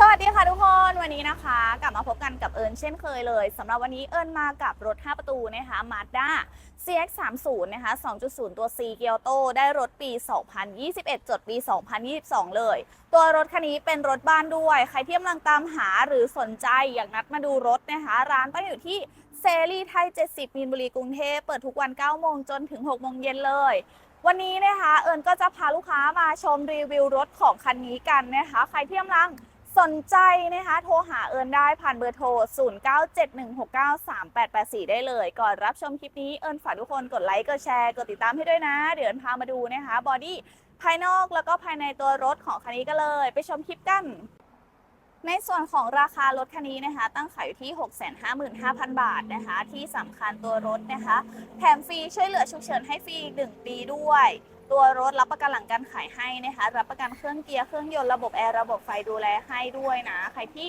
สวัสดีค่ะทุกคนวันนี้นะคะ กลับมาพบกันกับเอิญเช่นเคยเลยสำหรับวันนี้เอิญมากับรถ 5 ประตูนะคะ Mazda CX30 นะคะ 2.0 ตัว C เกียวโตได้รถปี 2021 จดปี 2022 เลย ตัวรถคันนี้เป็นรถบ้านด้วย ใครที่กำลังตามหาหรือสนใจอยากนัดมาดูรถนะคะ ร้านตั้งอยู่ที่เซรีไทย 70 มีนบุรีกรุงเทพเปิดทุกวัน 9 โมงจนถึง 6 โมงเย็นเลยวันนี้นะคะ เอิญก็จะพาลูกค้ามาชมรีวิวรถของคันนี้กันนะคะ ใครที่กำลัง สนใจนะคะโทรหาเอิญได้ผ่านเบอร์โทร 0971693884 ได้เลย ก่อนรับชมคลิปนี้เอิญฝากทุกคนกดไลค์กดแชร์กดติดตามให้ด้วยนะ เดี๋ยวเอิญพามาดูนะคะบอดี้ภายนอกแล้วก็ภายในตัวรถของคันนี้กันเลย ไปชมคลิปกัน ในส่วนของราคารถคันนี้นะคะ ตั้งขายอยู่ที่ 655,000 บาทนะคะ ที่สำคัญตัวรถนะคะ แถมฟรีช่วยเหลือฉุกเฉินให้ฟรีอีกหนึ่งปีด้วย ตัวรถรับประกันหลังการขายให้นะคะ รับประกันเครื่องเกียร์เครื่องยนต์ระบบแอร์ระบบไฟดูแลให้ด้วยนะ ใครที่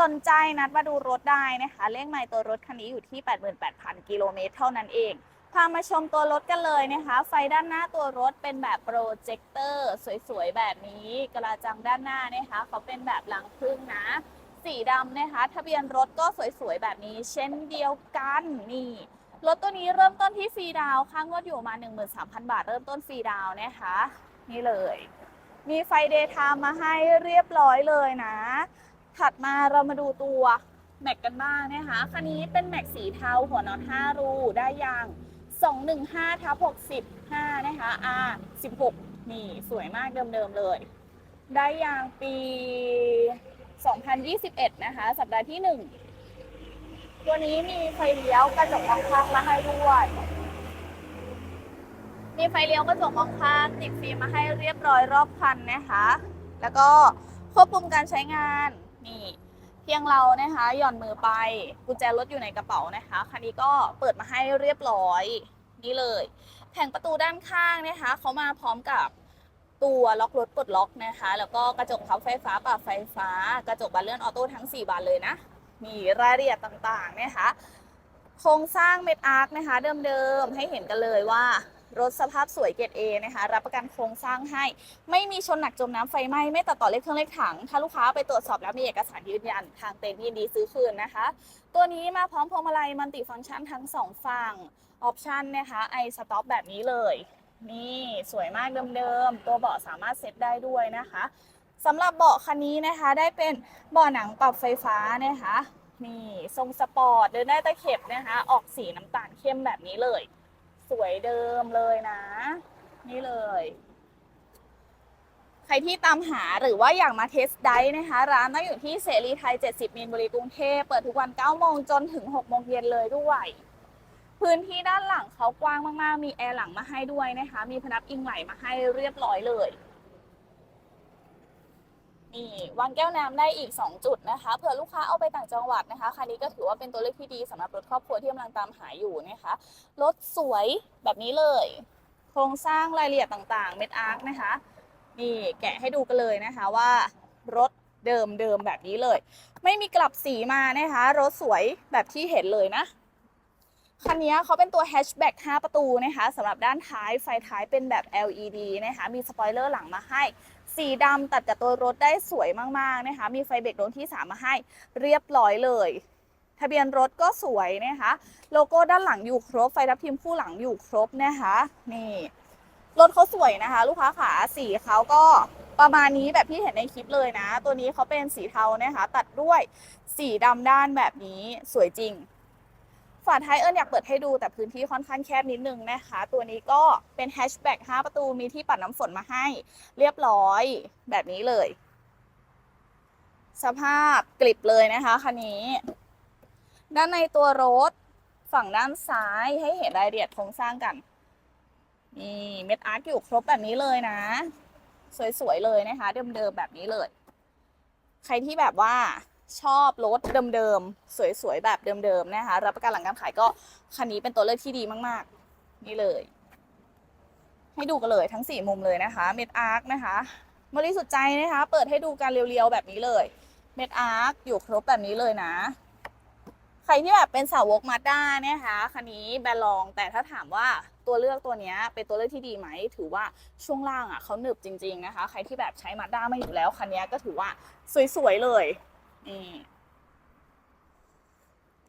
สนใจนัดมาดูรถได้นะคะ เลขไมล์ตัวรถคันนี้อยู่ที่ 88,000 กิโลเมตรเท่านั้นเอง พามาชมตัวรถกันเลยนะคะ ไฟด้านหน้าตัวรถเป็นแบบโปรเจคเตอร์สวยๆ แบบนี้ กระจังด้านหน้านะคะ เขาเป็นแบบหลังพึ่งนะ สีดำนะคะ ทะเบียนรถก็สวยๆ แบบนี้ เช่นเดียวกันนี่ รถตัวนี้เริ่มต้นที่ฟรีดาวค่างวดอยู่มา 13,000 บาท เริ่มต้นฟรีดาวนะคะ นี่เลย มีไฟเดย์ไทม์มาให้เรียบร้อยเลยนะ ถัดมาเรามาดูตัวแม็กกันบ้างนะคะ คันนี้เป็นแม็กสีเทาหัวน็อต5รูได้ยาง 215ทับ65 นะคะ R 16 นี่สวยมากเดิมๆเลย ได้ยางปี 2021 นะคะ สัปดาห์ที่ 1 ตัวนี้มีไฟเลี้ยวกระจกมองข้างมาให้ด้วย มีไฟเลี้ยวกระจกมองข้างติดฟิล์มมาให้เรียบร้อยรอบคันนะคะ แล้วก็ควบคุมการใช้งานนี่เพียงเรานะคะหย่อนมือไปกุญแจรถอยู่ในกระเป๋านะคะคันนี้ก็เปิดมาให้เรียบร้อยนี่เลย แผงประตูด้านข้างนะคะเขามาพร้อมกับตัวล็อกรถปลดล็อกนะคะ แล้วก็กระจกพับไฟฟ้าปรับไฟฟ้า กระจกบานเลื่อนออโต้ทั้ง 4 บานเลยนะ มีรายละเอียดต่างๆนะคะโครงสร้างเม็ดอาร์คนะคะเดิมๆให้เห็นกันเลยว่ารถสภาพสวยเกรดเอนะคะรับประกันโครงสร้างให้ ไม่มีชนหนักจมน้ำไฟไหม้ไม่ตัดต่อเลขเครื่องเลขถัง ถ้าลูกค้าไปตรวจสอบแล้วมีเอกสารยืนยัน ทางเต็นท์ยินดีซื้อคืนนะคะ ตัวนี้มาพร้อมพวงมาลัยมัลติฟังก์ชันทั้งสองฝั่งออปชันนะคะไอสต็อปแบบนี้เลย นี่สวยมากเดิมๆ ตัวเบาะสามารถเซ็ตได้ด้วยนะคะ สำหรับเบาะคันนี้นะคะได้เป็นเบาะหนังปรับไฟฟ้านะคะนี่ทรงสปอร์ตเดินได้ตะเข็บนะคะ ออกสีน้ำตาลเข้มแบบนี้เลย สวยเดิมเลยนะ นี่เลย ใครที่ตามหาหรือว่าอยากมาเทสไดฟ์นะคะ ร้านตั้งอยู่ที่เสรีไทย 70 มีนบุรีกรุงเทพเปิดทุกวัน 9 โมงจนถึง 6 โมงเย็นเลยด้วยพื้นที่ด้านหลังเขากว้างมากๆ มีแอร์หลังมาให้ด้วยนะคะ มีพนักอิงไหลมาให้เรียบร้อยเลย นี่วางแก้วน้ำได้อีก 2 จุดนะคะเผื่อลูกค้าเอาไปต่างจังหวัดนะคะคันนี้ก็ถือว่าเป็นตัวเลือกที่ดีสำหรับรถครอบครัวที่กำลังตามหาอยู่นะคะรถสวยแบบนี้เลย โครงสร้างรายละเอียดต่างๆ เม็ดอาร์คนะคะนี่แกะให้ดูกันเลยนะคะว่ารถเดิมเดิมๆแบบนี้เลย ไม่มีกลับสีมานะคะรถสวยแบบที่เห็นเลยนะคันนี้เขาเป็นตัวแฮชแบ็ก5ประตูนะคะสำหรับด้านท้ายไฟท้ายเป็นแบบ LED นะคะมีสปอยเลอร์หลังมาให้ สีดำตัดกับตัวรถได้สวยมากๆนะคะ มีไฟเบรกดวงที่ 3 มาให้เรียบร้อยเลย ทะเบียนรถก็สวยนะคะ โลโก้ด้านหลังอยู่ครบ ไฟทับทิมคู่หลังอยู่ครบนะคะ นี่รถเขาสวยนะคะ ลูกค้าขาสีเขาก็ประมาณนี้แบบที่เห็นในคลิปเลยนะ ตัวนี้เขาเป็นสีเทานะคะ ตัดด้วยสีดำด้านแบบนี้สวยจริง ฝาท้ายเอิญอยากเปิดให้ดูแต่พื้นที่ค่อนข้างแคบนิดนึงนะคะ ตัวนี้ก็เป็นแฮชแบ็ก5ประตูมีที่ปัดน้ำฝนมาให้ เรียบร้อยแบบนี้เลย สภาพกลิบเลยนะคะคันนี้ ด้านในตัวรถฝั่งด้านซ้ายให้เห็นรายละเอียดโครงสร้างกันนี่เม็ดอาร์ตอยู่ครบแบบนี้เลยนะ สวยๆเลยนะคะ เดิมๆแบบนี้เลย ใครที่แบบว่า ชอบรถเดิมๆ สวยๆ แบบเดิมๆ นะคะ รับประกันหลังการขายก็คันนี้เป็นตัวเลือกที่ดีมากๆ นี่เลย ให้ดูกันเลยทั้งสี่มุมเลยนะคะเม็ดอาร์คนะคะบริสุทธิ์ใจนะคะ เปิดให้ดูการเรียวๆ แบบนี้เลยเม็ดอาร์คอยู่ครบแบบนี้เลยนะ ใครที่แบบเป็นสาวกมาด้าเนี่ยคะคันนี้แบรนด์ลองแต่ถ้าถามว่าตัวเลือกตัวนี้เป็นตัวเลือกที่ดีไหม ถือว่าช่วงล่างอะเขาหนึบจริง ๆนะคะ ใครที่แบบใช้มาด้าไมาอยู่แล้วคันนี้ก็ถือว่าสวยๆเลย นี่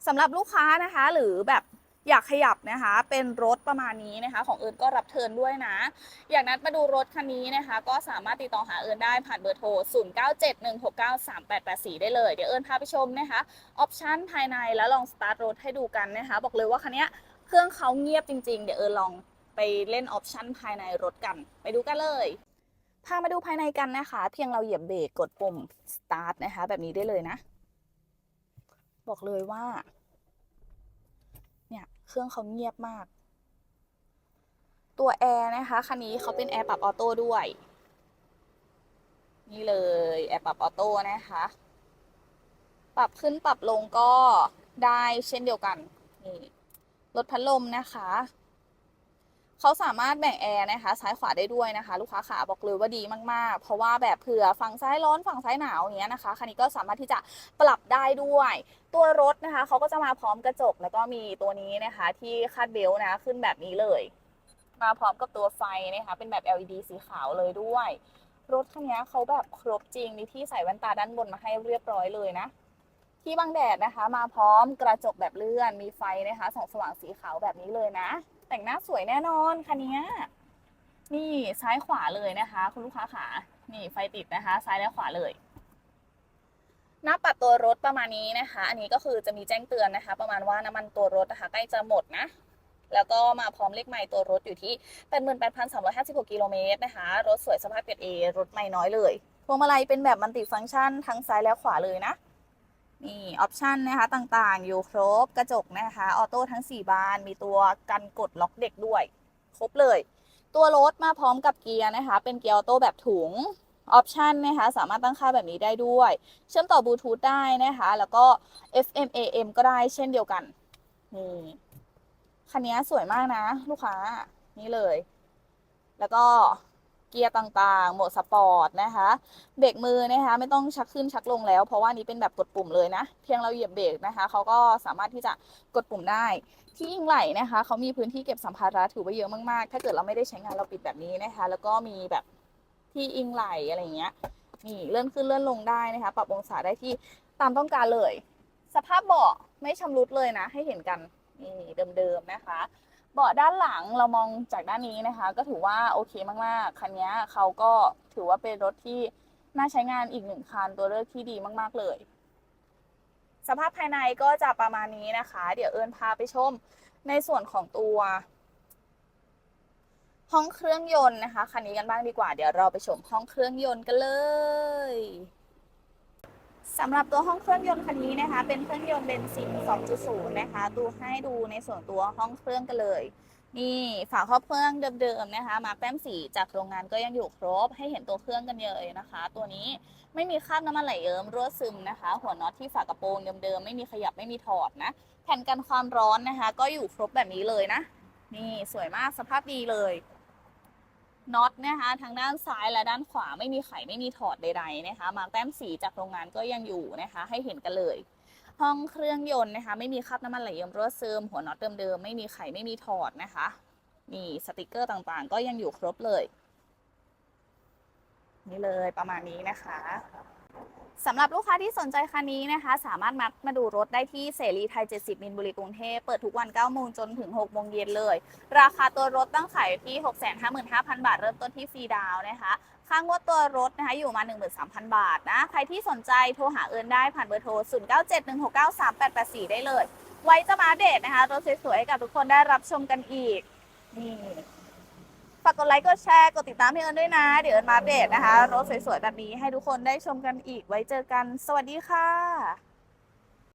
สำหรับลูกค้านะคะ หรือแบบอยากขยับนะคะ เป็นรถประมาณนี้นะคะ ของเอิญก็รับเทิร์นด้วยนะ อยากนัดมาดูรถคันนี้นะคะ ก็สามารถติดต่อหาเอิญได้ผ่านเบอร์โทร 0971693884 ได้เลย เดี๋ยวเอิญพาไปชมนะคะออปชันภายในแล้วลองสตาร์ทรถให้ดูกันนะคะ บอกเลยว่าคันนี้เครื่องเขาเงียบจริงๆ เดี๋ยวเอิญลองไปเล่นออปชันภายในรถกัน ไปดูกันเลย พามาดูภายในกันนะคะ เพียงเราเหยียบเบรกกดปุ่ม start นะคะ แบบนี้ได้เลยนะ บอกเลยว่า เนี่ย เครื่องเขาเงียบมาก ตัวแอร์นะคะ คันนี้เขาเป็นแอร์ปรับออโต้ด้วย นี่เลยแอร์ปรับออโต้นะคะ ปรับขึ้นปรับลงก็ได้เช่นเดียวกัน นี่ ลดพัดลมนะคะ เขาสามารถแบ่งแอร์นะคะซ้ายขวาได้ด้วยนะคะ ลูกค้าขาบอกเลยว่าดีมากๆ เพราะว่าแบบเผื่อฝั่งซ้ายร้อนฝั่งซ้ายหนาวเงี้ยนะคะคันนี้ก็สามารถที่จะปรับได้ด้วย ตัวรถนะคะเขาก็จะมาพร้อมกระจกแล้วก็มีตัวนี้นะคะ ที่คาดเบลต์นะขึ้นแบบนี้เลย มาพร้อมกับตัวไฟนะคะเป็นแบบ LED สีขาวเลยด้วย รถคันนี้เขาแบบครบจริงมีที่ใส่แว่นตาด้านบนมาให้เรียบร้อยเลยนะที่บังแดดนะคะ มาพร้อมกระจกแบบเลื่อนมีไฟนะคะส่องสว่างสีขาวแบบนี้เลยนะ แต่งหน้าสวยแน่นอนคันนี้นี่ซ้ายขวาเลยนะคะ คุณลูกค้าขานี่ไฟติดนะคะ ซ้ายและขวาเลย หน้าปัดตัวรถประมาณนี้นะคะ อันนี้ก็คือจะมีแจ้งเตือนนะคะ ประมาณว่าน้ำมันตัวรถนะคะใกล้จะหมดนะแล้วก็มาพร้อมเลขใหม่ตัวรถอยู่ที่ 88,356 กิโลเมตรนะคะ รถสวยสภาพเกรดเอรถใหม่น้อยเลย พวงมาลัยเป็นแบบมัลติฟังก์ชันทั้งซ้ายและขวาเลยนะ นี่ออปชันนะคะต่างๆ อยู่ครบกระจกนะคะออโต้ทั้ง 4 บาน มีตัวกันกดล็อกเด็กด้วย ครบเลย ตัวรถมาพร้อมกับเกียร์นะคะ เป็นเกียร์ออโต้แบบถุงออปชันนะคะ สามารถตั้งค่าแบบนี้ได้ด้วย เชื่อมต่อบลูทูธได้นะคะ แล้วก็ FM AM ก็ได้เช่นเดียวกัน นี่คันนี้สวยมากนะ ลูกค้า นี่เลย แล้วก็ เกียร์ต่างๆ โหมดสปอร์ตนะคะเบรกมือนะคะไม่ต้องชักขึ้นชักลงแล้ว เพราะว่านี้เป็นแบบกดปุ่มเลยนะ เพียงเราเหยียบเบรกนะคะเขาก็สามารถที่จะกดปุ่มได้ ที่ยิงไหลนะคะเขามีพื้นที่เก็บสัมภาระถือว่าเยอะมากๆ ถ้าเกิดเราไม่ได้ใช้งานเราปิดแบบนี้นะคะ แล้วก็มีแบบที่อิงไหลอะไรอย่างเงี้ยนี่เลื่อนขึ้นเลื่อนลงได้นะคะ ปรับองศาได้ที่ตามต้องการเลย สภาพเบาะไม่ชำรุดเลยนะ ให้เห็นกันนี่เดิมๆนะคะ เบาะด้านหลังเรามองจากด้านนี้นะคะ ก็ถือว่าโอเคมากๆ คันนี้เขาก็ถือว่าเป็นรถที่น่าใช้งานอีกหนึ่งคันตัวเลือกที่ดีมากๆเลย สภาพภายในก็จะประมาณนี้นะคะ เดี๋ยวเอิญพาไปชมในส่วนของตัว ห้องเครื่องยนต์นะคะคันนี้กันบ้างดีกว่า เดี๋ยวเราไปชมห้องเครื่องยนต์กันเลย สำหรับตัวห้องเครื่องยนต์คันนี้นะคะ เป็นเครื่องยนต์เบนซิน 2.0 นะคะ ดูให้ดูในส่วนตัวห้องเครื่องกันเลย นี่ฝาครอบเครื่องเดิมๆนะคะ มาแป้มสีจากโรงงานก็ยังอยู่ครบ ให้เห็นตัวเครื่องกันเลยนะคะ ตัวนี้ไม่มีคราบน้ำมันไหลเยิ้มรั่วซึมนะคะ หัวน็อตที่ฝากระโปรงเดิมๆไม่มีขยับไม่มีถอดนะ แผ่นกันความร้อนนะคะ ก็อยู่ครบแบบนี้เลยนะ นี่สวยมากสภาพดีเลย น็อตนะคะทางด้านซ้ายและด้านขวาไม่มีไขไม่มีถอดใดๆนะคะ มาแต้มสีจากโรงงานก็ยังอยู่นะคะ ให้เห็นกันเลย ห้องเครื่องยนต์นะคะ ไม่มีคราบน้ำมันไหลเยิ้มรั่วซึมหัวน็อตเดิมๆไม่มีไขไม่มีถอดนะคะนี่สติกเกอร์ต่างๆ ก็ยังอยู่ครบเลย นี่เลยประมาณนี้นะคะ สำหรับลูกค้าที่สนใจคันนี้นะคะ สามารถมัดมาดูรถได้ที่เสรีไทย 70 มินบุรีกรุงเทพเปิดทุกวัน 9 โมงจนถึง 6 โมงเย็นเลย ราคาตัวรถตั้งขายที่ 655,000 บาท เริ่มต้นที่ฟรีดาวนะคะ ค่างวดตัวรถนะคะอยู่มา 13,000 บาทนะ ใครที่สนใจโทรหาเอิญได้ผ่านเบอร์โทร 0971693884 ได้เลย ไว้จะมาเดตนะคะรถสวยๆให้กับทุกคนได้รับชมกันอีกนี่ากกดไลค์กดแชร์กดติดตามพี่เอิญด้วยนะ เดี๋ยวเอิญมาอัปเดตนะคะ รถสวยๆ แบบนี้ให้ทุกคนได้ชมกันอีกไว้เจอกัน สวัสดีค่ะ